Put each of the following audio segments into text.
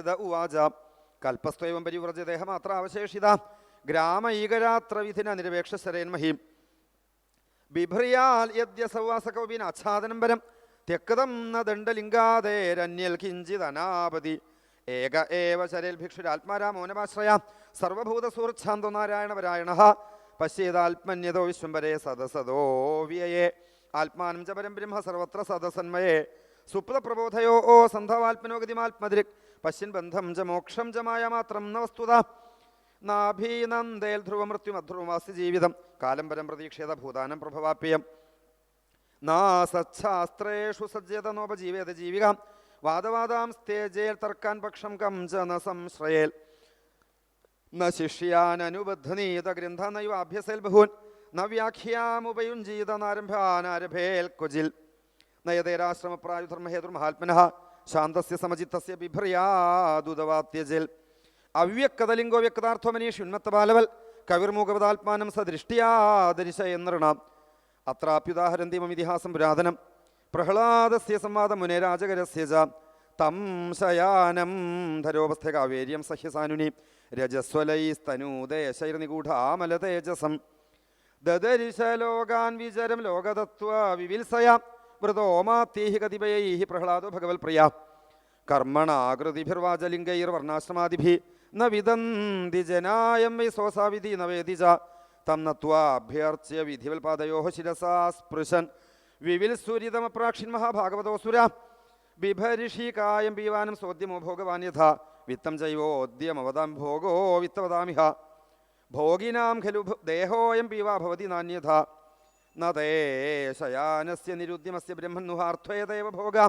നാരദ ഉവാച. കൽപ്പസ്ത്വം പരിവ്രജ ദേഹമാത്ര അവശേഷിത. ഗ്രാമൈകരാത്ര നിരപേക്ഷ നിരപേക്ഷസരേന്മഹീം ബിഭ്രിയാൽ യദ്യ സൗവാസകൗപിൻ ആച്ഛാദനം പരം. തെക്കതം ന ദണ്ഡലിംഗാതേരന്യൽ കിഞ്ചിത് അനാപതി. ഏക ഏവ ശരേൽ ഭിക്ഷുരാത്മാരാമോനമാശ്രയ സർവഭൂത സുഹൃച്ഛാന്തു നാരായണ പരായണ പശ്യേതാത്മന്യതോ വിശ്വംബരേ സദസദോ വ്യയേ. ആത്മാനം ച പരം ബ്രഹ്മ സർവത്ര സദസന്മയേ. സുപ്തപ്രബോധയോ ഓ സന്ധവാത്മനോഗതിമാത്മദൃക് പശ്യൻ ബന്ധം ച മോക്ഷം ച മായ മാത്രം ന വസ്തുത. നാഭീനന്ദേൽ ധ്രുവമൃത്യുമധ്രുവമാസ്യ ജീവിതം. കാലം പരം പ്രതീക്ഷേത ഭൂതാനം പ്രഭവാപ്യം. നാസച്ഛാസ്ത്രേഷു സജ്ജത നോപജീവേത ജീവിക. വാദവാദാം സ്തേജേൽ തർക്കാൻ പക്ഷം കം ച ന സംശ്രയേൽ. ന ശിഷ്യാനനുബദ്ധനീത ഗ്രന്ഥ നൈവ അഭ്യസേൽ ബഹൂൻ. ന വ്യാഖ്യാമുപയുഞ്ജീത നാരംഭാനാരഭേൽ ക്വജിൽ നയതേരാശ്രമപ്രായുധർമ്മഹേതുർ മഹാത്മന. ശാന്തസ്യ സമചിത്തസ്യ വിഭ്രയാദുതവാത്യജൽ അവ്യക്തലിംഗോ വ്യക്താർത്ഥമനീഷ് ഉന്മത്തബാലവൽ. കവിർമുഖപദാത്മാനം സദൃഷ്ടിയാദരിശ എന്നൃണാം. അത്രാപ്യുദാഹരന്തിമം ഇതിഹാസം പുരാതനം. പ്രഹ്ലാദസ്യ സംവാദ മുനേരാജകരസ്യ ച. തം ശയാനം ധരോപസ്ഥ കാവേര്യം സഹ്യസാനുനി. രജസ്വലൈസ്തനൂദേശൈർനിഗൂഢാമലതേജസം. ദദരിശലോകാൻ വിചരം ലോകതത്വ വിവിത്സയ വൃതോമാത്യൈഹി കതിപയൈഹി പ്രഹ്ലാദോ ഭഗവൽ പ്രിയ കർമ്മണാകൃതിഭിർവാചലിംഗൈർവർണാശ്രമാദിഭി ന വിദന്തി ജനായം വൈ സോസാവിധി ന വേദി ച തം നത്വാഭ്യർച്ച്യ വിധിവൽപാദയോ ശിരസാ സ്പൃശൻ വിവിൽ സൂര്യതമപ്രാക്ഷിൻ മഹാഭാഗവതോസുര ബിഭരിഷികായം പീവാനം സോദ്യമോ ഭോഗവാൻ യഥ വിത്തം ജൈവോദ്യമവതാം ഭോഗോ വിത്തവതാമിഹ ഭോഗിനാം ഖലു ദേഹോയം പീവാ ഭവതി നാന്യഥ ന ശയാനസ്യ നിരുദ്യമസ്യ ബ്രഹ്മന്നുഹാർത്ഥേതേവ ഭോഗ.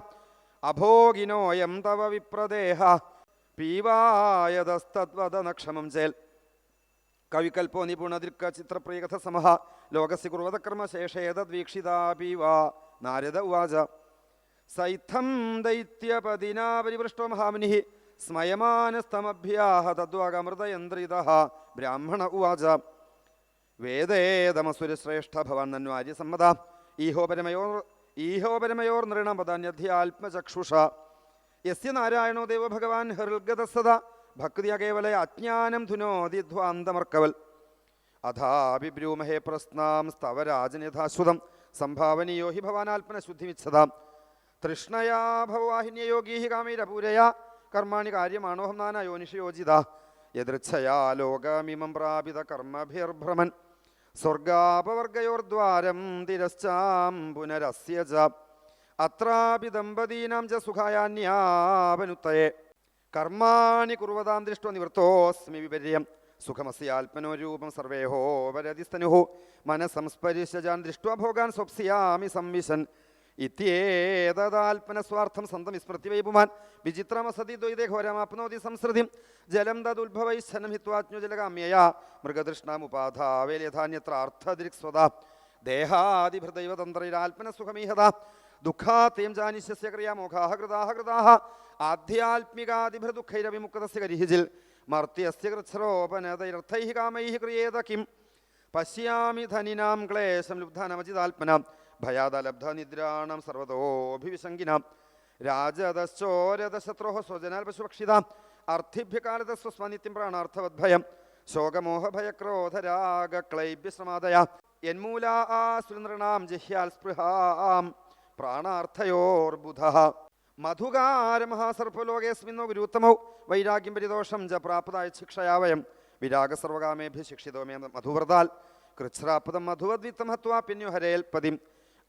അഭോഗിനോയം തവ വിപ്രദേഹ. പീവായതസ്തദ്വദനക്ഷമം ചേൽ കവികൽപ്പോ നിപുണതിർക്ക ചിത്രപ്രിയകഥ സമഹ. ലോകസ്യ കുർവതകർമ്മ ശേഷേതദ്വീക്ഷിതാപീവാ നാരദ ഉവാച. സൈത്തം ദൈത്യപതിനാ പരിപൃഷ്ടോ മഹാമുനി. സ്മയമാനസ്തമഭ്യാഹ തദ്വാഗമൃതയന്ത്രിത. ബ്രാഹ്മണ ഉവാച. വേദേതമസുരശ്രേഷ്ഠ ഭവാൻ നന്വാര്യ സമ്മത. ഈഹോപരമയോർ ഈഹോപരമയോർ നൃണപദാന്യധ്യാത്മചക്ഷുഷ യസ്യ നാരായണോ ദേവ ഭഗവാൻ ഹൃൽഗതസദ ഭക്തിയ കേവല അജ്ഞാനം ധുനോതി ധ്വാന്തമർക്കവൽ അഥാഭിബ്രൂമഹേ പ്രസ്നാം സ്തവരാജനിയഥാശ്രുതം സംഭാവനീയോ ഹി ഭവാനാത്മനശുദ്ധിമിച്ഛതാം തൃഷ്ണയാ ഭവവാഹിന്യയോഗീ കാമൈരപൂരയാ. കർമാണി കാര്യമാണോഹം നാനായോനിഷയോജിത യദൃച്ഛയാ ലോകമിമം പ്രാപിത കർമ്മഭിർഭ്രമൻ. സ്വർഗാപവർഗയോർദ്വാരം തിരശ്ചാം പുനരസ്യ അത്രാപി ദമ്പതീനാം ച സുഖായാന്യാപനുത്തയെ. കർമാണി കുറുവതാം ദൃഷ്ടോ നിവൃത്തോസ്മി വിപര്യം. സുഖമസ്യാത്മനോരൂപം സർവേഹോ പരതിസ്തനുഃ മനസംസ്പരിശജാൻ ദൃഷ്ട്വാ ഭോഗാൻ സ്വപ്സിയാമി സംവിശൻ. ഇത്യേതദാൽപ്പനസ്വാർത്ഥം സന്തം വിസ്മൃതി വൈപുമാൻ വിചിത്രമസതി ദ്വൈതേ ഘോരമാപ്നോതി സംസ്കൃതി. ജലം തദുത്ഭവൈശ്ചനം ഹിത്വാജ്ഞുജലകാമ്യയാ മൃഗതൃഷ്ണാമുപാധാവേല്യഥാന്യത്ര അർത്ഥദൃക്സ്വത ദേഹാദിഭൃദൈവ തന്ത്രൈരാൽപ്പനസുഖമീഹത ദുഃഖാത്തേം ജാനിശ്യസ്യ ക്രിയാമോഘാഹ കൃതാഹ കൃതാഹ. ആധ്യാത്മികാദിഭൃദുഃഖൈരവിമുക്തസ്യ കരിഹിജിൽ. മർത്യസ്യ കൃച്ഛ്രോപനതൈരർത്ഥൈः കാമൈ ക്രിയേത കിം. പശ്യാമി ധനിനാം ക്ലേശം ലുബ്ധാനമജിതാത്മനാം ഭയാദലബ്ധ നിദ്രാണം സർവതോഭിവിശങ്കിനാം രാജതശ്ചോരതശത്രോः സ്വജനാൽ പശുപക്ഷിതാം അർത്ഥിഭ്യകാലത സ്വസ്മനിത്യം പ്രാണാർത്ഥവദ്ഭയം ശോകമോഹഭയക്രോധരാഗക്ലൈബ്യശ്രമാദയ. ആ സുനൃണാം ജഹ്യാൽ സ്പൃഹാം. പ്രാണാർത്ഥയോർബുധ. മധുകാരമഹാസർപ്പലോകേസ്മിന്നോ ഗുരുത്തമൗ. വൈരാഗ്യം പരിദോഷം ജ പ്രാപ്തായ ശിക്ഷയാവയം വിരാഗ വിരാഗസർവകാമേഭ്യ ശിക്ഷിതോമേ മധുവ്രതാൽ. കൃച്ഛ്രാപദം മധുവദ്വിത്തം ഹത്വാ പിന്യുഹരേൽപതിം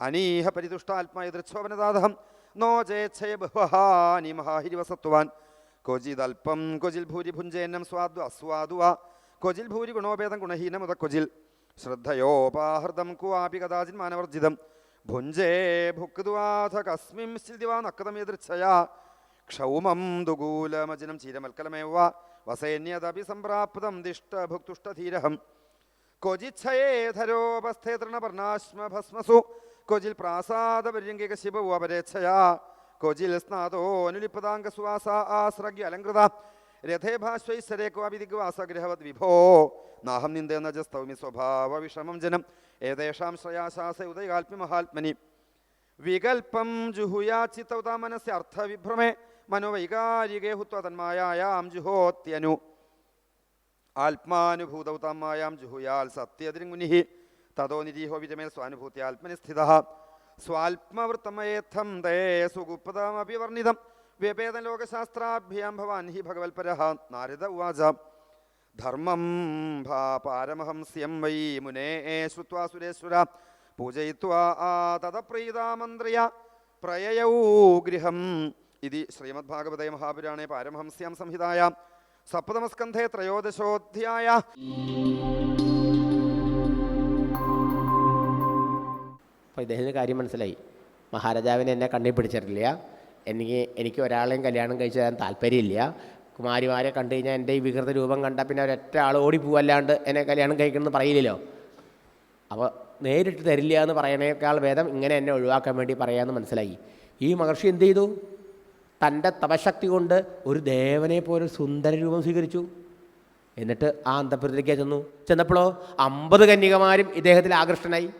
അനീഹ പരിതുഷ്ടാത്മായ ദൃച്ഛോപനദാതഹം നോ ജേച്ഛയ ബഹുഹാനി മഹാഹിരിവസത്വാൻ ക്വചിദൽപ്പം ക്വചിൽ ഭൂരി ഭുഞ്ചേന്നം സ്വാദു അസ്വാദുവ ക്വചിൽ ഭൂരി ഗുണോപേതം ഗുണഹീനമുത ക്വചിൽ. ശ്രദ്ധയോപാഹൃതം കുവാപി കഥാചിൻ മാനവർജിതം. ഭുഞ്ചേ ഭുക്തുവാഥ കസ്മിംശ്ചിതി വാ യദൃച്ഛയാ. ക്ഷൗമം ദുകൂലമജിനം ചീരമൽക്കലമേവ വസേന്യതപി സംപ്രാപ്തം ദിഷ്ടഭുക്തുഷ്ടധീരഹം ക്വചിച്ഛയേധരോപസ്ഥേ തൃണപർണാശ്മഭസ്മസു ക്വചിൽ കൊജിൽ സ്നാതോ അനുലിപ്പതാംഗ സുവാസ ആശ്രഗ്യ അലങ്കൃത രഥേ വിഭോ. നാഹം നിന്ദേന്ന ജസ്തൗമി സ്വഭാവ വിഷമം ജനം. ഏതേഷാം ശ്രയാശാസ ഉദയകാൽപ്യ മഹാത്മനി. വികൽപ്പം ജുഹുയാചിത്തൗതാ മനസ്യ അർത്ഥവിഭ്രമേ. മനോവൈകാരികേ ഹുത്വ തന്മായാം ജുഹോത്യനു. ആത്മാനുഭൂതൗതാം മായാം ജുഹുയാൽ സത്യതിരിങ്മുനി തതോ നിരീഹോ വിജമേൽ സ്വാനുഭൂതി ആത്മനിസ്ഥിത സ്വാത്മവൃത്തമയേത്ഥം തേ സുഗുപ്തമപി വർണിതം വ്യപേദം ലോകശാസ്ത്രാഭ്യാം ഭവാൻ ഹി ഭഗവത്പര നാരദ ഉവാച. ധർമ്മം ഭാ പാരമഹംസ്യം വൈ മുനേ ശ്രുവാ സുരേശ്വര. പൂജയിത്വാ തതപ്രീതാമന്ത്രിയ പ്രയയൗ ഗൃഹം. ഇതി ശ്രീമദ്ഭാഗവതേ മഹാപുരാണേ പാരമഹംസ്യാം സംഹിതായാം. സപ്തമസ്കന്ധേ ത്രയോദശോധ്യായ. അപ്പോൾ ഇദ്ദേഹത്തിന് കാര്യം മനസ്സിലായി. മഹാരാജാവിനെ എന്നെ കണ്ണിൽ പിടിച്ചിട്ടില്ല. എനിക്ക് എനിക്ക് ഒരാളെയും കല്യാണം കഴിച്ചു തരാൻ താല്പര്യമില്ല. കുമാരിമാരെ കണ്ടു കഴിഞ്ഞാൽ എന്റെ ഈ വികൃത രൂപം കണ്ടാൽ പിന്നെ ഒരൊറ്റ ആൾ ഓടിപ്പോവല്ലാണ്ട് എന്നെ കല്യാണം കഴിക്കണമെന്ന് പറയില്ലല്ലോ. അപ്പോൾ നേരിട്ട് തരില്ല എന്ന് പറയണേക്കാൾ ഭേദം ഇങ്ങനെ എന്നെ ഒഴിവാക്കാൻ വേണ്ടി പറയാമെന്ന് മനസ്സിലായി. ഈ മഹർഷി എന്ത് ചെയ്തു? തന്റെ തപശക്തി കൊണ്ട് ഒരു ദേവനെ പോലെ സുന്ദര രൂപം സ്വീകരിച്ചു. എന്നിട്ട് ആ അന്തപുരത്തിലേക്ക് ചെന്നു. ചെന്നപ്പോഴോ അമ്പത് കന്യകമാരും ഇദ്ദേഹത്തിൽ ആകൃഷ്ടനായി.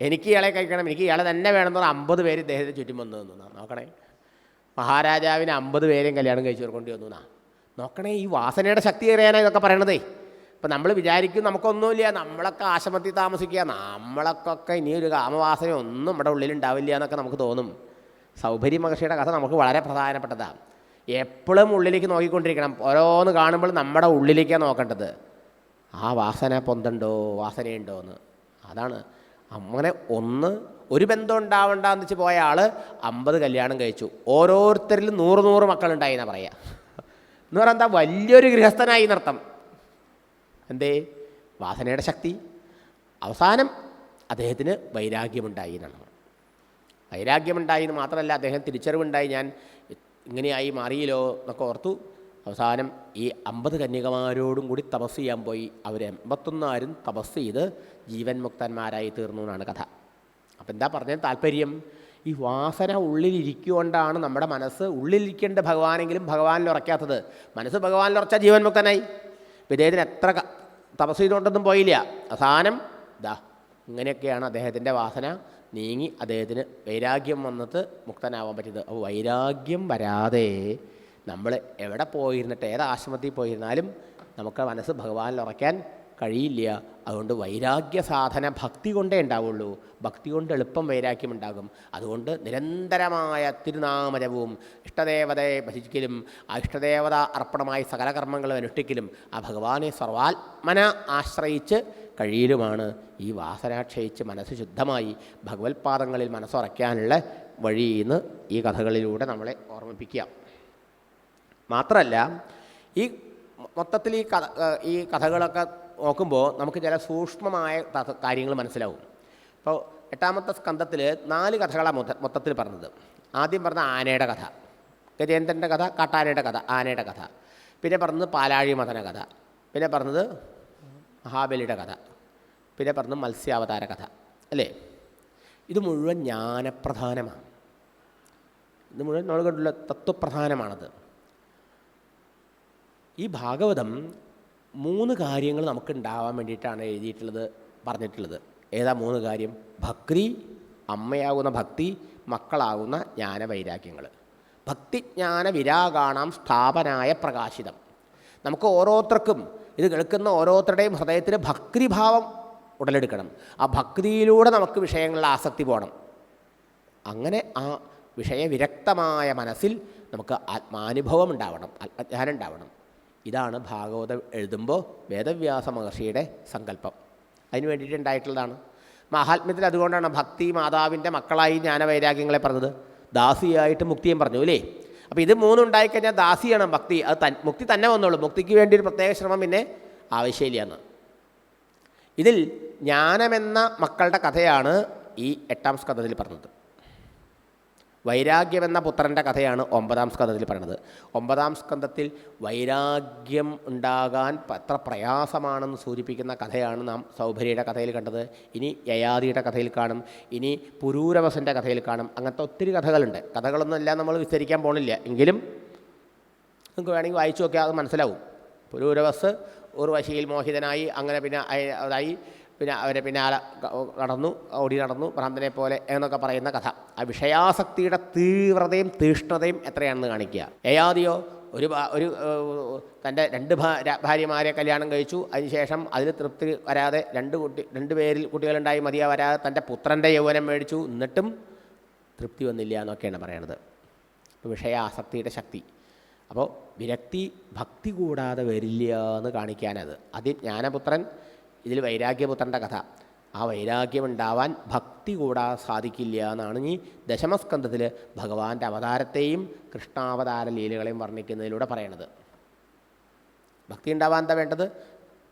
എനിക്ക് ഇയാളെ കഴിക്കണം. എനിക്ക് ഇയാളെ തന്നെ വേണമെന്ന് പറഞ്ഞാൽ അമ്പത് പേര് ഇദ്ദേഹത്തെ ചുറ്റും വന്നു നിന്നു. നോക്കണേ. മഹാരാജാവിന് അമ്പത് പേരെയും കല്യാണം കഴിച്ചു കൊടുക്കേണ്ടി വന്നു എന്നാ നോക്കണേ ഈ വാസനയുടെ ശക്തി അറിയാനാണ് ഇതൊക്കെ പറയണതേ. അപ്പം നമ്മൾ വിചാരിക്കും നമുക്കൊന്നുമില്ല. നമ്മളൊക്കെ ആശമത്തിൽ താമസിക്കുക. നമ്മളൊക്കെ ഇനി ഒരു കാമവാസന ഒന്നും നമ്മുടെ ഉള്ളിൽ ഉണ്ടാവില്ല എന്നൊക്കെ നമുക്ക് തോന്നും. സൗഭരി മഹർഷിയുടെ കഥ നമുക്ക് വളരെ പ്രധാനപ്പെട്ടതാണ് എപ്പോഴും ഉള്ളിലേക്ക് നോക്കിക്കൊണ്ടിരിക്കണം. ഓരോന്ന് കാണുമ്പോൾ നമ്മുടെ ഉള്ളിലേക്കാണ് നോക്കേണ്ടത്. ആ വാസന പൊന്തണ്ടോ? വാസനയുണ്ടോ എന്ന് അതാണ്. അങ്ങനെ ഒന്ന് ഒരു ബന്ധം ഉണ്ടാവണ്ടെന്ന് വെച്ച് പോയ ആൾ അമ്പത് കല്യാണം കഴിച്ചു. ഓരോരുത്തരിലും നൂറ് നൂറ് മക്കളുണ്ടായി എന്നാ പറയാ. എന്ന് പറഞ്ഞാൽ എന്താ വലിയൊരു ഗൃഹസ്ഥനായി നൃത്തം എന്തേ? വാസനയുടെ ശക്തി. അവസാനം അദ്ദേഹത്തിന് വൈരാഗ്യമുണ്ടായി എന്നാണ്. വൈരാഗ്യമുണ്ടായി എന്ന് മാത്രമല്ല അദ്ദേഹം തിരിച്ചറിവുണ്ടായി. ഞാൻ ഇങ്ങനെയായി മാറിയല്ലോ എന്നൊക്കെ ഓർത്തു. അവസാനം ഈ അമ്പത് കന്യകമാരോടും കൂടി തപസ് ചെയ്യാൻ പോയി. അവർ എൺപത്തൊന്നാരും തപസ് ചെയ്ത് ജീവൻ മുക്തന്മാരായി തീർന്നു എന്നാണ് കഥ. അപ്പം എന്താ പറഞ്ഞത് താല്പര്യം? ഈ വാസന ഉള്ളിലിരിക്കുകൊണ്ടാണ് നമ്മുടെ മനസ്സ് ഉള്ളിലിരിക്കേണ്ട ഭഗവാനെങ്കിലും ഭഗവാനിൽ ഉറക്കാത്തത് മനസ്സ് ഭഗവാനിൽ ഉറച്ച ജീവൻ മുക്തനായി. വിദേഹത്തിന് എത്ര തപസ് ചെയ്തുകൊണ്ടൊന്നും പോയില്ല. അവസാനം ദാ ഇങ്ങനെയൊക്കെയാണ് അദ്ദേഹത്തിന്റെ വാസന നീങ്ങി അദ്ദേഹത്തിന് വൈരാഗ്യം വന്നിട്ട് മുക്തനാവാൻ പറ്റിയത്. അപ്പോൾ വൈരാഗ്യം വരാതെ നമ്മൾ എവിടെ പോയിരുന്നിട്ട് ഏത് ആശ്രമത്തിൽ പോയിരുന്നാലും നമുക്ക് മനസ്സ് ഭഗവാനിൽ ഉറയ്ക്കാൻ കഴിയില്ല. അതുകൊണ്ട് വൈരാഗ്യ സാധന ഭക്തി കൊണ്ടേ ഉണ്ടാവുള്ളൂ. ഭക്തി കൊണ്ട് എളുപ്പം വൈരാഗ്യം ഉണ്ടാകും. അതുകൊണ്ട് നിരന്തരമായ തിരുനാമജവും ഇഷ്ടദേവതയെ ഭജിക്കലും ആ ഇഷ്ടദേവത അർപ്പണമായി സകല കർമ്മങ്ങളും അനുഷ്ഠിക്കലും ആ ഭഗവാനെ സർവാത്മന ആശ്രയിച്ച് കഴിയലുമാണ്. ഈ വാസന ക്ഷയിച്ച് മനസ്സ് ശുദ്ധമായി ഭഗവത്പാദങ്ങളിൽ മനസ്സുറയ്ക്കാനുള്ള വഴിയെന്ന് ഈ കഥകളിലൂടെ നമ്മളെ ഓർമ്മിപ്പിക്കുക മാത്രമല്ല ഈ മൊത്തത്തിൽ ഈ കഥ ഈ കഥകളൊക്കെ നോക്കുമ്പോൾ നമുക്ക് ചില സൂക്ഷ്മമായ കാര്യങ്ങൾ മനസ്സിലാവും. ഇപ്പോൾ എട്ടാമത്തെ സ്കന്ധത്തിൽ നാല് കഥകളാണ് മൊത്തത്തിൽ പറഞ്ഞത്. ആദ്യം പറഞ്ഞ ആനയുടെ കഥ ഗജേന്ദ്രന്റെ കഥ കാട്ടാനയുടെ കഥ ആനയുടെ കഥ. പിന്നെ പറഞ്ഞത് പാലാഴി മഥന കഥ. പിന്നെ പറഞ്ഞത് മഹാബലിയുടെ കഥ. പിന്നെ പറഞ്ഞത് മത്സ്യാവതാര കഥ അല്ലേ? ഇത് മുഴുവൻ ജ്ഞാനപ്രധാനമാണ്. ഇത് മുഴുവൻ നമ്മൾ കണ്ടുള്ള തത്വപ്രധാനമാണത്. ഈ ഭാഗവതം മൂന്ന് കാര്യങ്ങൾ നമുക്ക് ഉണ്ടാവാൻ വേണ്ടിയിട്ടാണ് എഴുതിയിട്ടുള്ളത് പറഞ്ഞിട്ടുള്ളത്. ഏതാ മൂന്ന് കാര്യം? ഭക്തി അമ്മയാകുന്ന ഭക്തി മക്കളാകുന്ന ജ്ഞാനവൈരാഗ്യങ്ങൾ. ഭക്തിജ്ഞാന വിരാഗാണാം സ്ഥാപനായ പ്രകാശിതം. നമുക്ക് ഓരോരുത്തർക്കും ഇത് കേൾക്കുന്ന ഓരോരുത്തരുടെയും ഹൃദയത്തിൽ ഭക്തിഭാവം ഉടലെടുക്കണം. ആ ഭക്തിയിലൂടെ നമുക്ക് വിഷയങ്ങളിൽ ആസക്തി പോകണം. അങ്ങനെ ആ വിഷയവിരക്തമായ മനസ്സിൽ നമുക്ക് ആത്മാനുഭവം ഉണ്ടാവണം ആത്മജ്ഞാനം ഉണ്ടാവണം. ഇതാണ് ഭാഗവതം എഴുതുമ്പോൾ വേദവ്യാസ മഹർഷിയുടെ സങ്കല്പം. അതിന് വേണ്ടിയിട്ടുണ്ടായിട്ടുള്ളതാണ് മഹാത്മ്യത്തിൽ അതുകൊണ്ടാണ് ഭക്തി മാതാവിന്റെ മക്കളായി ജ്ഞാനവൈരാഗ്യങ്ങളെ പറഞ്ഞത്. ദാസിയായിട്ട് മുക്തിയും പറഞ്ഞു അല്ലേ? അപ്പോൾ ഇത് മൂന്നുണ്ടായിക്കഴിഞ്ഞാൽ ദാസിയാണ് ഭക്തി. അത് തൻ മുക്തി തന്നെ വന്നോളൂ. മുക്തിക്ക് വേണ്ടി ഒരു പ്രത്യേക ശ്രമം പിന്നെ ആവശ്യമില്ലയെന്ന് ഇതിൽ ജ്ഞാനമെന്ന മക്കളുടെ കഥയാണ് ഈ എട്ടാം സ്കന്ധത്തിൽ പറഞ്ഞത്. വൈരാഗ്യമെന്ന പുത്രന്റെ കഥയാണ് ഒമ്പതാം സ്കന്ധത്തിൽ പറയുന്നത്. ഒമ്പതാം സ്കന്ധത്തിൽ വൈരാഗ്യം ഉണ്ടാകാൻ എത്ര പ്രയാസമാണെന്ന് സൂചിപ്പിക്കുന്ന കഥയാണ് നാം സൗഭരിയുടെ കഥയിൽ കണ്ടത്. ഇനി യയാദിയുടെ കഥയിൽ കാണും. ഇനി പുരൂരവസന്റെ കഥയിൽ കാണും. അങ്ങനത്തെ ഒത്തിരി കഥകളുണ്ട്. കഥകളൊന്നും എല്ലാം നമ്മൾ വിസ്തരിക്കാൻ പോണില്ല. എങ്കിലും നിങ്ങൾക്ക് വേണമെങ്കിൽ വായിച്ചു നോക്കിയാൽ അത് മനസ്സിലാവും. പുരൂരവസ് ഉർവശിയിൽ മോഹിതനായി അങ്ങനെ പിന്നെ അതായി പിന്നെ അവരെ പിന്നാലെ നടന്നു ഓടി നടന്നു ഭ്രാന്തനെ പോലെ എന്നൊക്കെ പറയുന്ന കഥ. ആ വിഷയാസക്തിയുടെ തീവ്രതയും തീഷ്ണതയും എത്രയാണെന്ന് കാണിക്കുക. ഏയാദിയോ ഒരു ഒരു തന്റെ രണ്ട് ഭാര്യമാരെ കല്യാണം കഴിച്ചു. അതിനുശേഷം അതിൽ തൃപ്തി വരാതെ രണ്ട് കുട്ടി രണ്ട് പേരിൽ കുട്ടികളുണ്ടായി മതിയാ വരാതെ തന്റെ പുത്രന്റെ യൗവനം മേടിച്ചു. എന്നിട്ടും തൃപ്തി വന്നില്ല എന്നൊക്കെയാണ് പറയണത്. വിഷയാസക്തിയുടെ ശക്തി. അപ്പോൾ വിരക്തി ഭക്തി കൂടാതെ വരില്ല എന്ന് കാണിക്കാനത്. ആദ്യം ജ്ഞാനപുത്രൻ ഇതിൽ വൈരാഗ്യപുത്രന്റെ കഥ. ആ വൈരാഗ്യം ഉണ്ടാവാൻ ഭക്തി കൂടാൻ സാധിക്കില്ല എന്നാണ് ഈ ദശമസ്കന്ധത്തിൽ ഭഗവാന്റെ അവതാരത്തെയും കൃഷ്ണാവതാര ലീലകളെയും വർണിക്കുന്നതിലൂടെ പറയണത്. ഭക്തി ഉണ്ടാവാൻ എന്താ വേണ്ടത്?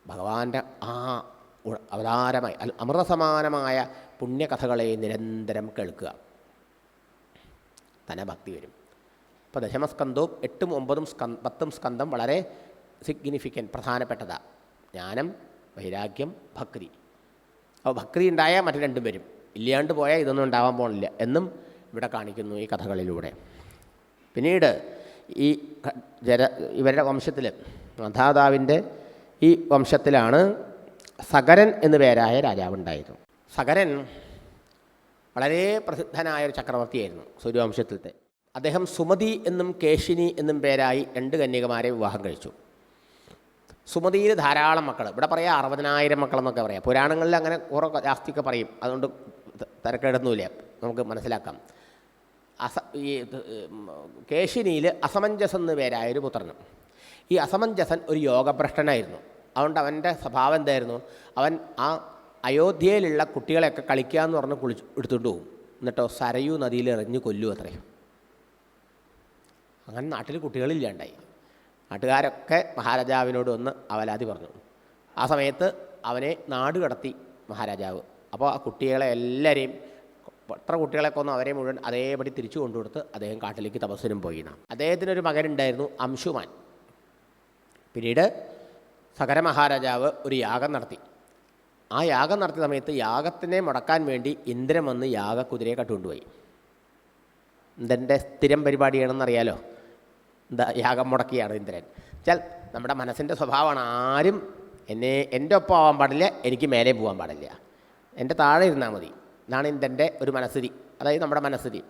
ഭഗവാന്റെ ആ അവതാരമായി അമൃതസമാനമായ പുണ്യകഥകളെ നിരന്തരം കേൾക്കുക. തന്നെ ഭക്തി വരും. അപ്പോൾ ദശമസ്കന്ധവും എട്ടും ഒമ്പതും സ്കന് പത്തും സ്കന്ധം വളരെ സിഗ്നിഫിക്കന്റ് പ്രധാനപ്പെട്ടതാണ് ജ്ഞാനം വൈരാഗ്യം ഭക്തി അപ്പോൾ ഭക്തി ഉണ്ടായാൽ മറ്റു രണ്ടും വരും. ഇല്ലാണ്ട് പോയാൽ ഇതൊന്നും ഉണ്ടാവാൻ പോണില്ല എന്നും ഇവിടെ കാണിക്കുന്നു ഈ കഥകളിലൂടെ. പിന്നീട് ഈ ജര ഇവരുടെ വംശത്തിൽ മധാതാവിന്റെ ഈ വംശത്തിലാണ് സകരൻ എന്നു പേരായ രാജാവുണ്ടായത് സകരൻ വളരെ പ്രസിദ്ധനായ ഒരു ചക്രവർത്തിയായിരുന്നു സൂര്യവംശത്തിലത്തെ. അദ്ദേഹം സുമതി എന്നും കേശിനി എന്നും പേരായി രണ്ട് കന്യകമാരെ വിവാഹം കഴിച്ചു. സുമതിയിൽ ധാരാളം മക്കൾ ഇവിടെ പറയാം അറുപതിനായിരം മക്കളെന്നൊക്കെ പറയാം. പുരാണങ്ങളിൽ അങ്ങനെ കുറേ ജാസ്തിയൊക്കെ പറയും. അതുകൊണ്ട് തിരക്കേടൊന്നുമില്ല. നമുക്ക് മനസ്സിലാക്കാം. അസ ഈ കേശിനിയിൽ അസമഞ്ജസ് എന്ന് പേരായ ഒരു പുത്രനും. ഈ അസമഞ്ജസൻ ഒരു യോഗഭ്രഷ്ടനായിരുന്നു. അതുകൊണ്ട് അവന്റെ സ്വഭാവം എന്തായിരുന്നു? അവൻ ആ അയോധ്യയിലുള്ള കുട്ടികളെയൊക്കെ കളിക്കുക എന്ന് പറഞ്ഞ് കുളിച്ച് എടുത്തുകൊണ്ട് പോകും എന്നിട്ടോ സരയൂ നദിയിൽ എറിഞ്ഞ് കൊല്ലു അത്രയും അങ്ങനെ നാട്ടിൽ കുട്ടികളില്ലാണ്ടായി. നാട്ടുകാരൊക്കെ മഹാരാജാവിനോട് ഒന്ന് അവലാതി പറഞ്ഞു. ആ സമയത്ത് അവനെ നാട് കടത്തി മഹാരാജാവ്. അപ്പോൾ ആ കുട്ടികളെ എല്ലാവരെയും എത്ര കുട്ടികളെ കൊന്നു അവരെ മുഴുവൻ അതേപടി തിരിച്ചു കൊണ്ടുകൊടുത്ത് അദ്ദേഹം കാട്ടിലേക്ക് തപസ്സിനും പോയി നാം അദ്ദേഹത്തിനൊരു മകനുണ്ടായിരുന്നു അംശുമാൻ. പിന്നീട് സകര മഹാരാജാവ് ഒരു യാഗം നടത്തി. ആ യാഗം നടത്തിയ സമയത്ത് യാഗത്തിനെ മുടക്കാൻ വേണ്ടി ഇന്ദ്രൻ വന്ന് യാഗക്കുതിരയെ കട്ടുകൊണ്ടുപോയി ഇന്ദ്രന്റെ സ്ഥിരം പരിപാടിയാണെന്നറിയാലോ? എന്താ യാഗം മുടക്കിയാണ് ഇന്ദ്രൻ. വെച്ചാൽ നമ്മുടെ മനസ്സിന്റെ സ്വഭാവമാണ് ആരും എന്നെ എന്റെ ഒപ്പം ആവാൻ പാടില്ല എനിക്ക് മേലെ പോകാൻ പാടില്ല. എന്റെ താഴെ ഇരുന്നാൽ മതി. ഇതാണ് ഇന്ദ്രന്റെ ഒരു മനസ്ഥിതി. അതായത് നമ്മുടെ മനസ്ഥിതി.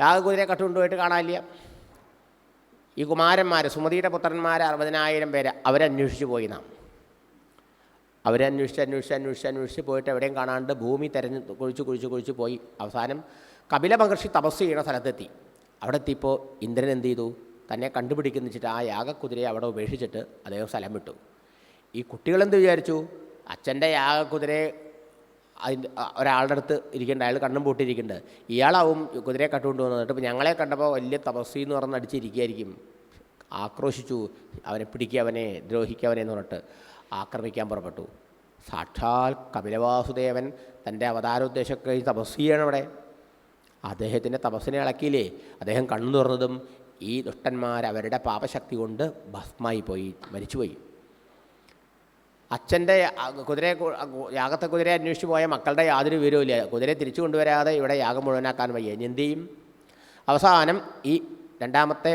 കട്ട് കട്ടുകൊണ്ടുപോയിട്ട് കാണാനില്ല. ഈ കുമാരന്മാർ സുമതിയുടെ പുത്രന്മാർ അറുപതിനായിരം പേര് അവരന്വേഷിച്ച് പോയി നാം. അവരന്വേഷിച്ച് അന്വേഷിച്ച് അന്വേഷിച്ച് അന്വേഷിച്ച് പോയിട്ട് എവിടെയും കാണാണ്ട് ഭൂമി തെരഞ്ഞ് കുഴിച്ച് കുഴിച്ച് കുഴിച്ച് പോയി. അവസാനം കപില മഹർഷി തപസ് ചെയ്യുന്ന സ്ഥലത്തെത്തി. അവിടെ എത്തിയപ്പോൾ ഇന്ദ്രൻ എന്ത് ചെയ്തു? തന്നെ കണ്ടുപിടിക്കുന്ന വെച്ചിട്ട് ആ യാഗക്കുതിരയെ അവിടെ ഉപേക്ഷിച്ചിട്ട് അദ്ദേഹം സ്ഥലം വിട്ടു. ഈ കുട്ടികളെന്ത് വിചാരിച്ചു? അച്ഛന്റെ യാഗക്കുതിരയെ അതിന്റെ ഒരാളുടെ അടുത്ത് ഇരിക്കേണ്ട അയാൾ കണ്ണും പൂട്ടിയിരിക്കുന്നുണ്ട്. ഇയാളാവും കുതിരയെ കട്ടുകൊണ്ട് വന്നിട്ട് ഇപ്പോൾ ഞങ്ങളെ കണ്ടപ്പോൾ വലിയ തപസ്വി എന്ന് പറഞ്ഞ് അടിച്ചിരിക്കുകയായിരിക്കും. ആക്രോശിച്ചു. അവനെ പിടിക്കുക അവനെ എന്ന് പറഞ്ഞിട്ട് ആക്രമിക്കാൻ പുറപ്പെട്ടു. സാക്ഷാൽ കപിലവാസുദേവൻ തന്റെ അവതാരോദ്ദേശമൊക്കെ തപസ് ചെയ്യണം അവിടെ. അദ്ദേഹത്തിന്റെ തപസ്സിനെ ഇളക്കിയില്ലേ അദ്ദേഹം കണ്ണു തുറന്നതും ഈ ദുഷ്ടന്മാർ അവരുടെ പാപശക്തി കൊണ്ട് ഭസ്മായി പോയി മരിച്ചുപോയി. അച്ഛന്റെ കുതിരയെ യാഗത്തെ കുതിരയെ അന്വേഷിച്ച് പോയ മക്കളുടെ യാതൊരു വിവരവുമില്ല. കുതിരയെ തിരിച്ചു കൊണ്ടുവരാതെ ഇവിടെ യാഗം മുഴുവനാക്കാൻ വയ്യ. ഇനി എന്ത് ചെയ്യും? അവസാനം ഈ രണ്ടാമത്തെ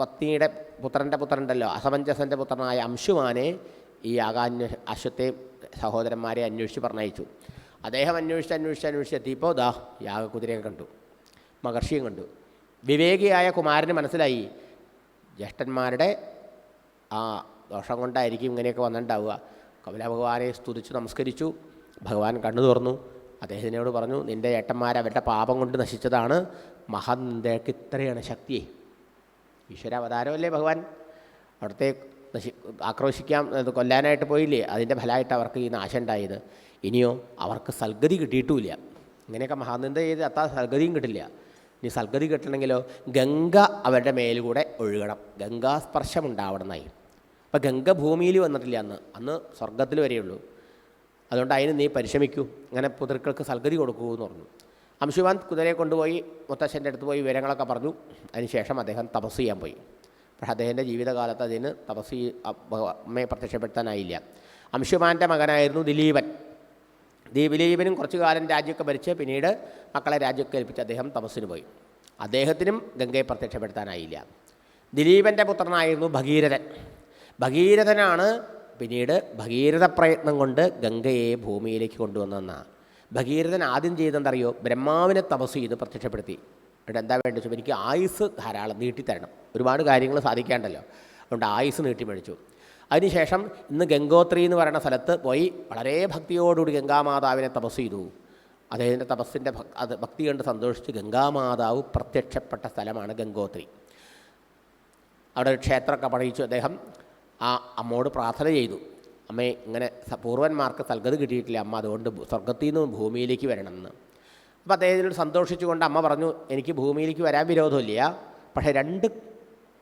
പത്നിയുടെ പുത്രന്റെ പുത്രനുണ്ടല്ലോ അസമഞ്ജസന്റെ പുത്രനായ അംശുമാനെ ഈ യാഗാന്വേ അശ്വത്തെ സഹോദരന്മാരെ അന്വേഷിച്ച് പറഞ്ഞയച്ചു. അദ്ദേഹം അന്വേഷിച്ച് അന്വേഷിച്ച് അന്വേഷിച്ച് എത്തിയപ്പോൾ ദാ യാഗ കുതിരയെ കണ്ടു മഹർഷിയും കണ്ടു. വിവേകിയായ കുമാരന് മനസ്സിലായി. ജ്യേഷ്ഠന്മാരുടെ ആ ദോഷം കൊണ്ടായിരിക്കും ഇങ്ങനെയൊക്കെ വന്നിട്ടുണ്ടാവുക. കപില ഭഗവാനെ സ്തുതിച്ചു നമസ്കരിച്ചു. ഭഗവാൻ കണ്ണു തുറന്നു. അദ്ദേഹത്തിനോട് പറഞ്ഞു നിന്റെ ഏട്ടന്മാർ അവരുടെ പാപം കൊണ്ട് നശിച്ചതാണ്. മഹാനിന്ദയ്ക്ക് ഇത്രയാണ് ശക്തി ഈശ്വരാവതാരമല്ലേ ഭഗവാൻ? അവിടുത്തെ നശി ആക്രോശിക്കാം കൊല്ലാനായിട്ട് പോയില്ലേ? അതിന്റെ ഫലമായിട്ട് അവർക്ക് ഈ നാശം ഉണ്ടായത്. ഇനിയോ അവർക്ക് സൽഗതി കിട്ടിയിട്ടുമില്ല. ഇങ്ങനെയൊക്കെ മഹാനിന്ദ ചെയ്ത് അത്ര സൽഗതിയും കിട്ടില്ല. ഇനി സൽഗതി കിട്ടണമെങ്കിലോ ഗംഗ അവരുടെ മേലുകൂടെ ഒഴുകണം. ഗംഗാസ്പർശം ഉണ്ടാവണമെന്നായി അപ്പം ഗംഗ ഭൂമിയിൽ വന്നിട്ടില്ല അന്ന്. അന്ന് സ്വർഗത്തിൽ വരെയുള്ളൂ അതുകൊണ്ട് അതിന് നീ പരിശ്രമിക്കൂ. അങ്ങനെ പുതൃക്കൾക്ക് സൽഗതി കൊടുക്കൂ എന്ന് പറഞ്ഞു. അംശുവാൻ കുതിരയെ കൊണ്ടുപോയി മുത്തശ്ശന്റെ അടുത്ത് പോയി വിവരങ്ങളൊക്കെ പറഞ്ഞു. അതിനുശേഷം അദ്ദേഹം തപസ് ചെയ്യാൻ പോയി. പക്ഷേ അദ്ദേഹത്തിന്റെ ജീവിതകാലത്ത് അതിന് തപസ് അമ്മയെ പ്രത്യക്ഷപ്പെടുത്താനായില്ല. അംശുമാന്റെ മകനായിരുന്നു ദിലീപൻ. ദിലീപനും കുറച്ചു കാലം രാജ്യമൊക്കെ ഭരിച്ച് പിന്നീട് മക്കളെ രാജ്യമൊക്കെ ഏൽപ്പിച്ച് അദ്ദേഹം തപസ്സിന് പോയി. അദ്ദേഹത്തിനും ഗംഗയെ പ്രത്യക്ഷപ്പെടുത്താനായില്ല. ദിലീപന്റെ പുത്രനായിരുന്നു ഭഗീരഥൻ. ഭഗീരഥനാണ് പിന്നീട് ഭഗീരഥ പ്രയത്നം കൊണ്ട് ഗംഗയെ ഭൂമിയിലേക്ക് കൊണ്ടുവന്നതെന്നാണ് ഭഗീരഥൻ ആദ്യം ചെയ്തെന്തറിയോ? ബ്രഹ്മാവിനെ തപസ് ചെയ്ത് പ്രത്യക്ഷപ്പെടുത്തി. എന്നിട്ട് എന്താ വേണ്ടി വെച്ചാൽ എനിക്ക് ആയുസ് ധാരാളം നീട്ടിത്തരണം. ഒരുപാട് കാര്യങ്ങൾ സാധിക്കാണ്ടല്ലോ. അതുകൊണ്ട് ആയുസ് നീട്ടി മേടിച്ചു. അതിനുശേഷം ഇന്ന് ഗംഗോത്രി എന്ന് പറയുന്ന സ്ഥലത്ത് പോയി വളരെ ഭക്തിയോടുകൂടി ഗംഗാമാതാവിനെ തപസ് ചെയ്തു. അദ്ദേഹത്തിന്റെ തപസ്സിന്റെ അത് ഭക്തി കണ്ട് സന്തോഷിച്ച് ഗംഗാമാതാവ് പ്രത്യക്ഷപ്പെട്ട സ്ഥലമാണ് ഗംഗോത്രി. അവിടെ ഒരു ക്ഷേത്രമൊക്കെ പണിയിച്ചു അദ്ദേഹം. ആ അമ്മോട് പ്രാർത്ഥന ചെയ്തു. അമ്മേ ഇങ്ങനെ പൂർവന്മാർക്ക് സൽഗതി കിട്ടിയിട്ടില്ല അമ്മ അതുകൊണ്ട് സ്വർഗത്തിൽ നിന്ന് ഭൂമിയിലേക്ക് വരണം എന്ന് അപ്പോൾ അദ്ദേഹത്തിനോട് സന്തോഷിച്ചുകൊണ്ട് അമ്മ പറഞ്ഞു എനിക്ക് ഭൂമിയിലേക്ക് വരാൻ വിരോധമില്ല. പക്ഷേ രണ്ട്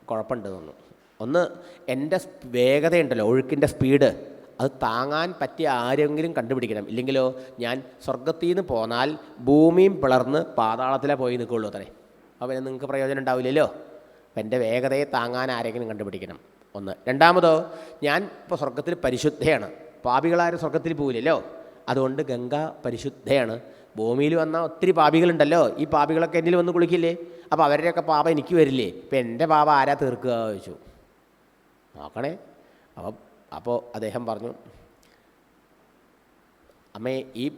കുഴപ്പമുണ്ട് തോന്നുന്നു. ഒന്ന് എന്റെ വേഗതയുണ്ടല്ലോ ഒഴുക്കിന്റെ സ്പീഡ്. അത് താങ്ങാൻ പറ്റിയ ആരെങ്കിലും കണ്ടുപിടിക്കണം. ഇല്ലെങ്കിലോ ഞാൻ സ്വർഗത്തിൽ നിന്ന് പോന്നാൽ ഭൂമിയും പിളർന്ന് പാതാളത്തിലെ പോയി നിൽക്കുള്ളൂ അത്രേ. അപ്പോൾ പിന്നെ നിങ്ങൾക്ക് പ്രയോജനം ഉണ്ടാവില്ലല്ലോ. അപ്പം എന്റെ വേഗതയെ താങ്ങാൻ ആരെങ്കിലും കണ്ടുപിടിക്കണം. ഒന്ന്. രണ്ടാമതോ ഞാൻ ഇപ്പോൾ സ്വർഗത്തിൽ പരിശുദ്ധയാണ്. പാപികളാരും സ്വർഗത്തിൽ പോവില്ലല്ലോ. അതുകൊണ്ട് ഗംഗ പരിശുദ്ധയാണ്. ഭൂമിയിൽ വന്ന ഒത്തിരി പാപികളുണ്ടല്ലോ. ഈ പാപികളൊക്കെ എന്നിൽ വന്ന് കുളിക്കില്ലേ? അപ്പോൾ അവരുടെയൊക്കെ പാപം എനിക്ക് വരില്ലേ? ഇപ്പം എന്റെ പാപം ആരാ തീർക്കുക ചോദിച്ചു. നോക്കണേ. അപ്പോൾ അപ്പോൾ അദ്ദേഹം പറഞ്ഞു അമ്മേ ഈ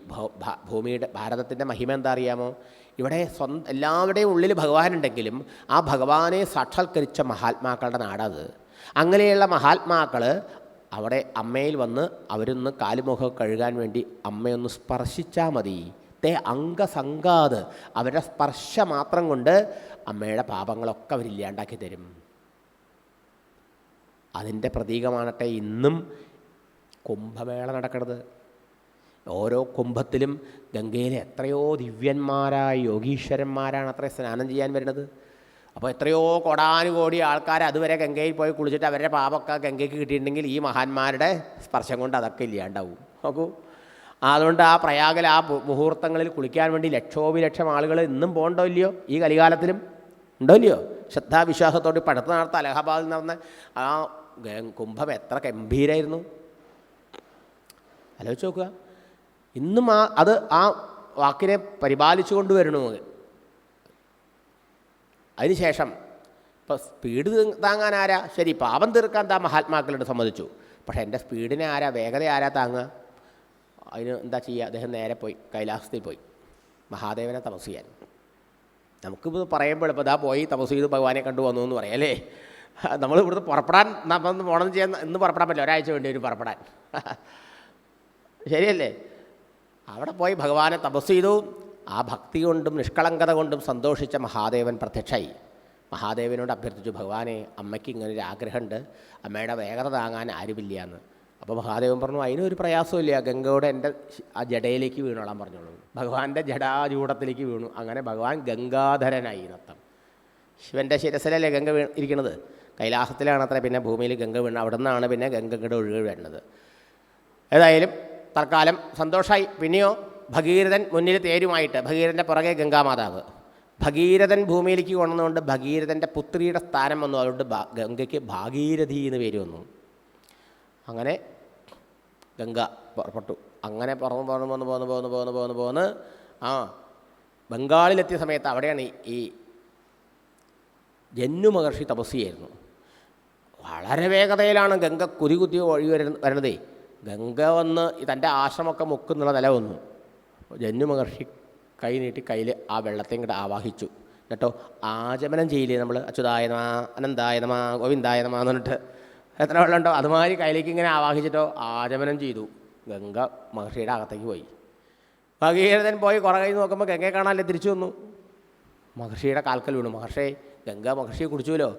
ഭൂമിയുടെ ഭാരതത്തിന്റെ മഹിമ എന്താ അറിയാമോ? ഇവിടെ സ്വന്തം എല്ലാവരുടെയും ഉള്ളിൽ ഭഗവാനുണ്ടെങ്കിലും ആ ഭഗവാനെ സാക്ഷാത്കരിച്ച മഹാത്മാക്കളുടെ നാടത്. അങ്ങനെയുള്ള മഹാത്മാക്കൾ അവിടെ അമ്മയിൽ വന്ന് അവരൊന്ന് കാലുമുഖം കഴുകാൻ വേണ്ടി അമ്മയൊന്ന് സ്പർശിച്ചാൽ മതി. തേ അംഗസംഗാത് അവരുടെ സ്പർശ മാത്രം കൊണ്ട് അമ്മയുടെ പാപങ്ങളൊക്കെ അവരില്ലാണ്ടാക്കി തരും. അതിന്റെ പ്രതീകമാണട്ടെ ഇന്നും കുംഭമേള നടക്കുന്നത് ഓരോ കുംഭത്തിലും ഗംഗയിലെ എത്രയോ ദിവ്യന്മാരായ യോഗീശ്വരന്മാരാണ് അത്ര സ്നാനം ചെയ്യാൻ വരുന്നത്. അപ്പോൾ എത്രയോ കോടാനുകോടി ആൾക്കാർ അതുവരെ ഗംഗയിൽ പോയി കുളിച്ചിട്ട് അവരുടെ പാപമൊക്കെ ഗംഗയ്ക്ക് കിട്ടിയിട്ടുണ്ടെങ്കിൽ ഈ മഹാന്മാരുടെ സ്പർശം കൊണ്ട് അതൊക്കെ ഇല്ലാണ്ടാവും. നോക്കൂ. അതുകൊണ്ട് ആ പ്രയാഗൽ ആ മുഹൂർത്തങ്ങളിൽ കുളിക്കാൻ വേണ്ടി ലക്ഷോപിലക്ഷം ആളുകൾ ഇന്നും പോകണ്ടോ ഇല്ലയോ ഈ കലികാലത്തിലും? ഉണ്ടോ ഇല്ലയോ? ശ്രദ്ധാവിശ്വാസത്തോട് ഇപ്പം നടത്ത അലഹബാദിൽ നടന്ന ആ കുംഭം എത്ര ഗംഭീരായിരുന്നു. ആലോചിച്ച് നോക്കുക. ഇന്നും ആ അത് ആ വാക്കിനെ പരിപാലിച്ചു കൊണ്ടുവരണു അതിനുശേഷം ഇപ്പോൾ സ്പീഡ് താങ്ങാൻ ആരാ? ശരി പാപം തീർക്കാൻ താ മഹാത്മാക്കളോട് സമ്മതിച്ചു. പക്ഷേ എന്റെ സ്പീഡിനെ ആരാ? വേഗത ആരാ താങ്ങുക? അതിന് എന്താ ചെയ്യുക? അദ്ദേഹം നേരെ പോയി കൈലാസത്തിൽ പോയി. മഹാദേവനെ തപസ് ചെയ്യാൻ. നമുക്കിപ്പോൾ പറയുമ്പോൾ ഇപ്പോൾ ഇതാ പോയി തപസ് ചെയ്ത് ഭഗവാനെ കണ്ടു വന്നു എന്ന് പറയാം അല്ലേ? നമ്മൾ ഇവിടുന്ന് പുറപ്പെടാൻ നമ്മൾ ഓണം ചെയ്യാൻ ഇന്ന് പുറപ്പെടാൻ പറ്റില്ല. ഒരാഴ്ച വേണ്ടി വരും പുറപ്പെടാൻ. ശരിയല്ലേ? അവിടെ പോയി ഭഗവാനെ തപസ് ചെയ്തു. ആ ഭക്തി കൊണ്ടും നിഷ്കളങ്കത കൊണ്ടും സന്തോഷിച്ച മഹാദേവൻ പ്രത്യക്ഷമായി മഹാദേവനോട് അഭ്യർത്ഥിച്ചു ഭഗവാനെ അമ്മയ്ക്ക് ഇങ്ങനെ ഒരു ആഗ്രഹമുണ്ട്. അമ്മയുടെ വേഗത താങ്ങാൻ ആരുമില്ല എന്ന്. അപ്പോൾ മഹാദേവൻ പറഞ്ഞു അതിനൊരു പ്രയാസമില്ല ഗംഗയുടെ എന്റെ ആ ജടയിലേക്ക് വീണോളാൻ പറഞ്ഞോളൂ. ഭഗവാന്റെ ജടാചൂടത്തിലേക്ക് വീണു. അങ്ങനെ ഭഗവാൻ ഗംഗാധരനായി നത്തം. ശിവന്റെ ശിരസിലല്ലേ ഗംഗ വീ ഇരിക്കുന്നത് കൈലാസത്തിലാണ് അത്ര പിന്നെ ഭൂമിയിൽ ഗംഗ വീണ് അവിടെ നിന്നാണ് പിന്നെ ഗംഗയുടെ ഒഴുകി വരുന്നത് ഏതായാലും തൽക്കാലം സന്തോഷമായി പിന്നെയോ ഭഗീരഥൻ മുന്നിൽ തേരുമായിട്ട് ഭഗീരഥന്റെ പുറകെ ഗംഗാമാതാവ് ഭഗീരഥൻ ഭൂമിയിലേക്ക് കൊണ്ടുവന്നുകൊണ്ട് ഭഗീരഥന്റെ പുത്രിയുടെ സ്ഥാനം വന്നു അതുകൊണ്ട് ഗംഗയ്ക്ക് ഭാഗീരഥി എന്ന് പേര് വന്നു അങ്ങനെ ഗംഗ പുറപ്പെട്ടു അങ്ങനെ പറന്ന് പോന്ന് പോന്ന് പോന്ന് പോന്ന് പോന്ന് പോന്ന് പോന്ന് ആ ബംഗാളിലെത്തിയ സമയത്ത് അവിടെയാണ് ഈ ജന്നു മഹർഷി തപസ് ചെയ്യായിരുന്നു വളരെ വേഗതയിലാണ് ഗംഗ കുതി കുത്തി ഒഴി വരുന്ന വരണതേ. ഗംഗ വന്ന് തന്റെ ആശ്രമമൊക്കെ മുക്കുന്നുള്ള നില വന്നു. ജന്നു മഹർഷി കൈ നീട്ടി കയ്യിൽ ആ വെള്ളത്തെ ഇങ്ങോട്ട് ആവാഹിച്ചു. എന്നിട്ടോ ആചമനം ചെയ്യില്ലേ നമ്മൾ? അച്യുതായ നമ അനന്തായ നമ ഗോവിന്ദായ നമ എന്ന് പറഞ്ഞിട്ട്. എത്ര വെള്ളമുണ്ടോ അതുമാതിരി കയ്യിലേക്ക് ഇങ്ങനെ ആവാഹിച്ചിട്ടോ ആചമനം ചെയ്തു. ഗംഗ മഹർഷിയുടെ അകത്തേക്ക് പോയി. ഭഗീരഥൻ പോയി കുറേ കഴിഞ്ഞ് നോക്കുമ്പോൾ ഗംഗയെ കാണാനല്ലേ തിരിച്ചു വന്നു? മഹർഷിയുടെ കാൽക്കൽ വീണു. മഹർഷി ഗംഗ മഹർഷിയെ കുടിച്ചുവല്ലോ.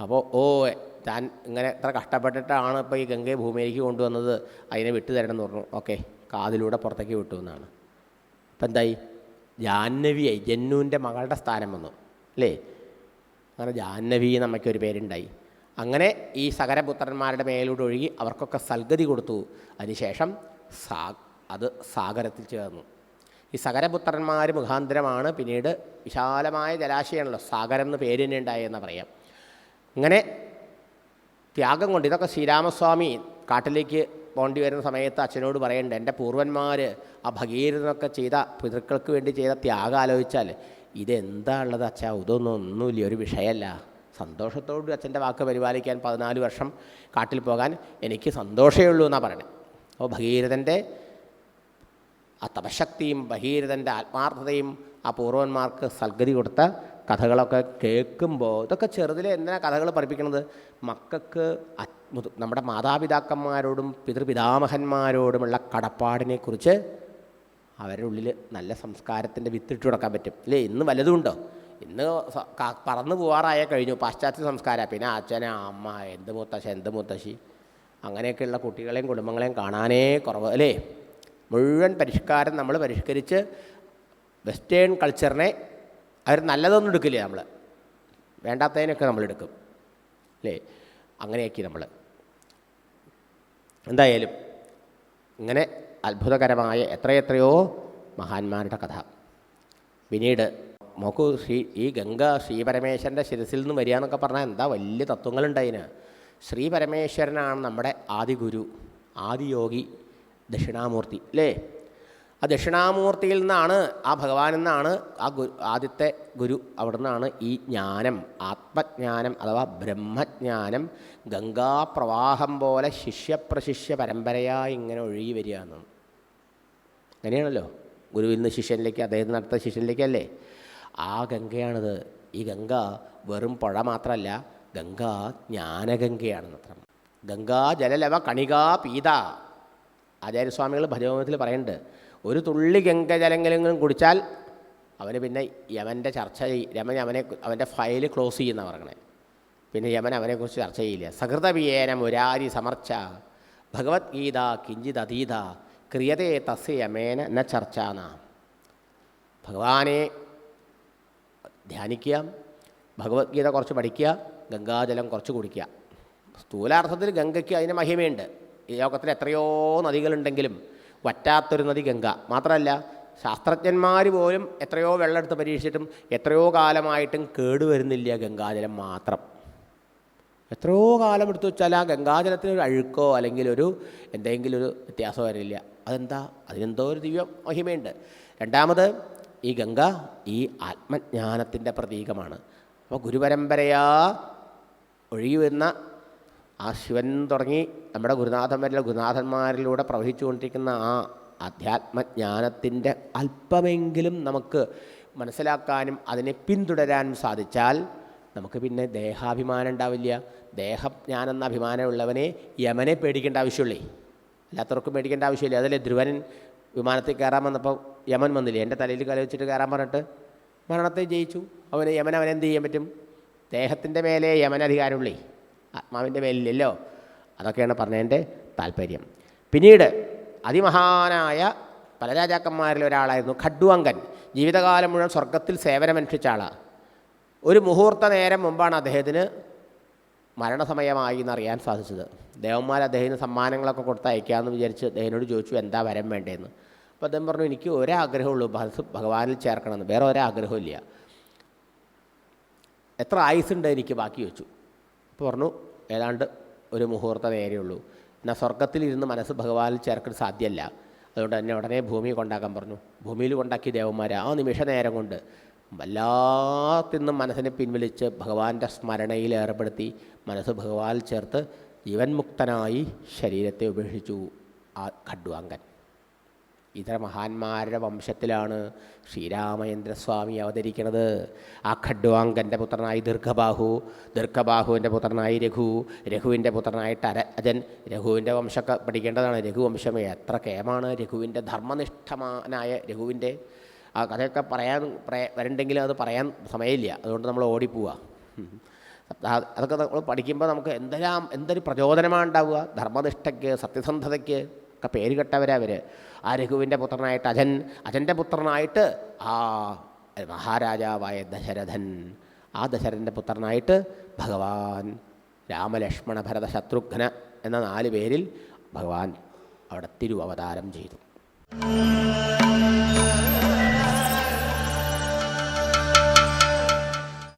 അപ്പോൾ ഓ താൻ ഇങ്ങനെ ഇത്ര കഷ്ടപ്പെട്ടിട്ടാണ് ഇപ്പോൾ ഈ ഗംഗയെ ഭൂമിയിലേക്ക് കൊണ്ടുവന്നത്. അതിനെ വിട്ടു തരണം എന്ന് പറഞ്ഞു. ഓക്കെ കാതിലൂടെ പുറത്തേക്ക് വിട്ടു എന്നാണ്. അപ്പം എന്തായി? ജാഹ്നവിയായി ജന്നുവിന്റെ മകളുടെ സ്ഥാനം വന്നു. അല്ലേ? അങ്ങനെ ജാഹ്നവി നമുക്കൊരു പേരുണ്ടായി. അങ്ങനെ ഈ സകരപുത്രന്മാരുടെ മേലൂടെ ഒഴുകി അവർക്കൊക്കെ സൽഗതി കൊടുത്തു. അതിനുശേഷം സാ അത് സാഗരത്തിൽ ചേർന്നു. ഈ സകരപുത്രന്മാർ മുഖാന്തരമാണ് പിന്നീട് വിശാലമായ ജലാശയമാണല്ലോ സാഗരം എന്ന് പേരിനെ ഉണ്ടായെന്ന് പറയാം. ഇങ്ങനെ ത്യാഗം കൊണ്ട് ഇതൊക്കെ ശ്രീരാമസ്വാമി കാട്ടിലേക്ക് പോണ്ടി വരുന്ന സമയത്ത് അച്ഛനോട് പറയേണ്ട എന്റെ പൂർവന്മാർ ആ ഭഗീരഥനൊക്കെ ചെയ്ത പിതൃക്കൾക്ക് വേണ്ടി ചെയ്ത ത്യാഗം ആലോചിച്ചാൽ ഇതെന്താ ഉള്ളത് അച്ഛാ? ഇതൊന്നും ഒന്നുമില്ല ഒരു വിഷയമല്ല. സന്തോഷത്തോട് അച്ഛന്റെ വാക്ക് പരിപാലിക്കാൻ പതിനാല് വർഷം കാട്ടിൽ പോകാൻ എനിക്ക് സന്തോഷമേ ഉള്ളൂ എന്നാണ് പറയുന്നത് അപ്പോൾ ഭഗീരഥന്റെ ആ തപശക്തിയും ബഹീരഥന്റെ ആത്മാർത്ഥതയും ആ പൂർവന്മാർക്ക് സൽഗതി കൊടുത്ത കഥകളൊക്കെ കേൾക്കുമ്പോൾ ഇതൊക്കെ ചെറുതിലെ എന്തിനാണ് കഥകൾ പഠിപ്പിക്കുന്നത്? മക്കൾക്ക് നമ്മുടെ മാതാപിതാക്കന്മാരോടും പിതൃപിതാമഹന്മാരോടുമുള്ള കടപ്പാടിനെക്കുറിച്ച് അവരുടെ ഉള്ളിൽ നല്ല സംസ്കാരത്തിന്റെ വിത്തിട്ട് കൊടുക്കാൻ പറ്റും. അല്ലേ ഇന്ന് വലുതുണ്ടോ? ഇന്ന് പറന്നു പോവാറായ കഴിഞ്ഞു. പാശ്ചാത്യ സംസ്കാരം. പിന്നെ അച്ഛന അമ്മ എന്ത് മുത്തശ്ശ എന്ത് മുത്തശ്ശി? അങ്ങനെയൊക്കെയുള്ള കുട്ടികളെയും കുടുംബങ്ങളെയും കാണാനേ കുറവ്. അല്ലേ? മുഴുവൻ പരിഷ്കാരം നമ്മൾ പരിഷ്കരിച്ച് വെസ്റ്റേൺ കൾച്ചറിനെ അവർ നല്ലതൊന്നും എടുക്കില്ല നമ്മൾ. വേണ്ടാത്തതിനൊക്കെ നമ്മൾ എടുക്കും. അല്ലേ? അങ്ങനെയൊക്കെ നമ്മൾ. എന്തായാലും ഇങ്ങനെ അത്ഭുതകരമായ എത്രയെത്രയോ മഹാന്മാരുടെ കഥ. പിന്നീട് നോക്കൂ ശ്രീ ഈ ഗംഗ ശ്രീപരമേശ്വരന്റെ ശിരസിൽ നിന്ന് വരിക എന്നൊക്കെ പറഞ്ഞാൽ എന്താ വലിയ തത്വങ്ങളുണ്ടതിന് ശ്രീ പരമേശ്വരനാണ് നമ്മുടെ ആദിഗുരു ആദിയോഗി ദക്ഷിണാമൂർത്തി അല്ലേ ആ ദക്ഷിണാമൂർത്തിയിൽ നിന്നാണ് ആ ഭഗവാനിൽ എന്നാണ് ആ ഗുരു ആദ്യത്തെ ഗുരു അവിടെ നിന്നാണ് ഈ ജ്ഞാനം ആത്മജ്ഞാനം അഥവാ ബ്രഹ്മജ്ഞാനം ഗംഗാപ്രവാഹം പോലെ ശിഷ്യപ്രശിഷ്യ പരമ്പരയായി ഇങ്ങനെ ഒഴുകി വരിക എന്നാണ് അങ്ങനെയാണല്ലോ? ഗുരുവിൽ നിന്ന് ശിഷ്യനിലേക്ക് അദ്ദേഹം നടത്ത ശിഷ്യനിലേക്കല്ലേ? ആ ഗംഗയാണിത്. ഈ ഗംഗ വെറും പുഴ മാത്രമല്ല ഗംഗ ജ്ഞാനഗംഗയാണ് മാത്രം ഗംഗാ ജലലവ കണികാ പീത. ആചാര്യസ്വാമികൾ ഭജഗോമത്തിൽ പറയുന്നുണ്ട് ഒരു തുള്ളി ഗംഗജലങ്ങളെങ്കിലും കുടിച്ചാൽ അവന് പിന്നെ യമന്റെ ചർച്ച ചെയ്യും രമൻ അവനെ അവന്റെ ഫയൽ ക്ലോസ് ചെയ്യുന്ന പറയണേ പിന്നെ യമൻ അവനെക്കുറിച്ച് ചർച്ച ചെയ്യില്ല. സഹൃതവിയേന മുരാരി സമർച്ച ഭഗവത്ഗീത കിഞ്ചിത് അതീത ക്രിയതേ തസ് യമേന ന ചർച്ചാന. ഭഗവാനെ ധ്യാനിക്കുക ഭഗവത്ഗീത കുറച്ച് പഠിക്കുക ഗംഗാജലം കുറച്ച് കുടിക്കുക. സ്ഥൂലാർത്ഥത്തിൽ ഗംഗയ്ക്ക് അതിന് മഹിമയുണ്ട്. ഈ ലോകത്തിൽ എത്രയോ നദികളുണ്ടെങ്കിലും വറ്റാത്തൊരു നദി ഗംഗ. മാത്രമല്ല ശാസ്ത്രജ്ഞന്മാർ പോലും എത്രയോ വെള്ളമെടുത്ത് പരീക്ഷിച്ചിട്ടും എത്രയോ കാലമായിട്ടും കേടുവരുന്നില്ല ഗംഗാജലം മാത്രം. എത്രയോ കാലം എടുത്തു വെച്ചാൽ ആ ഗംഗാജലത്തിന് ഒരു അഴുക്കോ അല്ലെങ്കിൽ ഒരു എന്തെങ്കിലും ഒരു വ്യത്യാസം വരില്ല. അതെന്താ? അതിനെന്തോ ഒരു ദിവ്യ മഹിമയുണ്ട്. രണ്ടാമത് ഈ ഗംഗ ഈ ആത്മജ്ഞാനത്തിന്റെ പ്രതീകമാണ്. അപ്പോൾ ഗുരുപരമ്പരയാ ഒഴുകി വരുന്ന ആ ശിവൻ തുടങ്ങി നമ്മുടെ ഗുരുനാഥന്മാരിലെ ഗുരുനാഥന്മാരിലൂടെ പ്രവഹിച്ചുകൊണ്ടിരിക്കുന്ന ആ അധ്യാത്മജ്ഞാനത്തിന്റെ അല്പമെങ്കിലും നമുക്ക് മനസ്സിലാക്കാനും അതിനെ പിന്തുടരാനും സാധിച്ചാൽ നമുക്ക് പിന്നെ ദേഹാഭിമാനം ഉണ്ടാവില്ല. ദേഹജ്ഞാനെന്ന അഭിമാനമുള്ളവനെ യമനെ പേടിക്കേണ്ട ആവശ്യമുള്ളേ. അല്ലാത്തവർക്കും പേടിക്കേണ്ട ആവശ്യമില്ല. അതല്ലേ ധ്രുവൻ വിമാനത്തിൽ കയറാൻ വന്നപ്പോൾ യമൻ വന്നില്ലേ? എന്റെ തലയിൽ കല വെച്ചിട്ട് കയറാൻ പറഞ്ഞിട്ട് മരണത്തെ ജയിച്ചു. അവന് യമൻ അവനെന്ത് ചെയ്യാൻ പറ്റും? ദേഹത്തിന്റെ മേലെ യമൻ അധികാരമുള്ളേ. ആത്മാവിന്റെ മേലില്ലല്ലോ. അതൊക്കെയാണ് പറഞ്ഞതിന്റെ താല്പര്യം. പിന്നീട് അതിമഹാനായ പല രാജാക്കന്മാരിൽ ഒരാളായിരുന്നു ഖഡ്വാങ്കൻ. ജീവിതകാലം മുഴുവൻ സ്വർഗത്തിൽ സേവനമനുഷ്ഠിച്ച ആളാണ് ഒരു മുഹൂർത്ത നേരം മുമ്പാണ് അദ്ദേഹത്തിന് മരണസമയമായി എന്നറിയാൻ സാധിച്ചത്. ദേവന്മാർ അദ്ദേഹത്തിന് സമ്മാനങ്ങളൊക്കെ കൊടുത്ത് അയക്കാമെന്ന് വിചാരിച്ച് അദ്ദേഹത്തിനോട് ചോദിച്ചു എന്താ വരം വേണ്ടതെന്ന് അപ്പോൾ അദ്ദേഹം പറഞ്ഞു എനിക്ക് ഒരാഗ്രഹമുള്ളൂ ഭഗ- ഭഗവാനിൽ ചേർക്കണമെന്ന്. വേറെ ഒരാഗ്രഹമില്ല എത്ര ആയുസ്സുണ്ട് എനിക്ക്? ബാക്കി വെച്ചു അപ്പോൾ പറഞ്ഞു. ഏതാണ്ട് ഒരു മുഹൂർത്ത നേരെയുള്ളൂ എന്നാൽ സ്വർഗത്തിലിരുന്ന് മനസ്സ് ഭഗവാനിൽ ചേർക്കാൻ സാധ്യമല്ല. അതുകൊണ്ട് തന്നെ ഉടനെ ഭൂമി കൊണ്ടാക്കാൻ പറഞ്ഞു. ഭൂമിയിൽ കൊണ്ടാക്കി ദേവന്മാരെ ആ നിമിഷ നേരം കൊണ്ട് വല്ലാത്തിന്നും മനസ്സിനെ പിൻവലിച്ച് ഭഗവാന്റെ സ്മരണയിൽ ഏർപ്പെടുത്തി മനസ്സ് ഭഗവാനിൽ ചേർത്ത് ജീവൻ മുക്തനായി ശരീരത്തെ ഉപേക്ഷിച്ചു. ആ ഖഡ്വാങ്കൻ. ഇതര മഹാന്മാരുടെ വംശത്തിലാണ് ശ്രീരാമചന്ദ്രസ്വാമി അവതരിക്കുന്നത്. ആ ഖഡ്വാങ്കന്റെ പുത്രനായി ദീർഘബാഹു ദീർഘബാഹുവിന്റെ പുത്രനായി രഘു രഘുവിന്റെ പുത്രനായിട്ട് അര അജൻ രഘുവിന്റെ വംശമൊക്കെ പഠിക്കേണ്ടതാണ്. രഘുവംശം എത്ര കേമാണ്? രഘുവിന്റെ ധർമ്മനിഷ്ഠമാനായ രഘുവിന്റെ. ആ കഥയൊക്കെ പറയാൻ പറയ- വരണ്ടെങ്കിലും അത് പറയാൻ സമയമില്ല. അതുകൊണ്ട് നമ്മൾ ഓടിപ്പോവുക ഉം. അതൊക്കെ നമ്മൾ പഠിക്കുമ്പോൾ നമുക്ക് എന്തെല്ലാം എന്തൊരു പ്രചോദനമാണ് ഉണ്ടാവുക ധർമ്മനിഷ്ഠയ്ക്ക് സത്യസന്ധതയ്ക്ക് ഒക്കെ പേര് കെട്ടവരാ അവർ ആ രഘുവിന്റെ പുത്രനായിട്ട് അജൻ അജന്റെ പുത്രനായിട്ട് ആ മഹാരാജാവായ ദശരഥൻ. ആ ദശരഥന്റെ പുത്രനായിട്ട് ഭഗവാൻ രാമലക്ഷ്മണ ഭരത ശത്രുഘ്ന എന്ന നാല് പേരിൽ ഭഗവാൻ അവിടെ തിരുവവതാരം ചെയ്തു.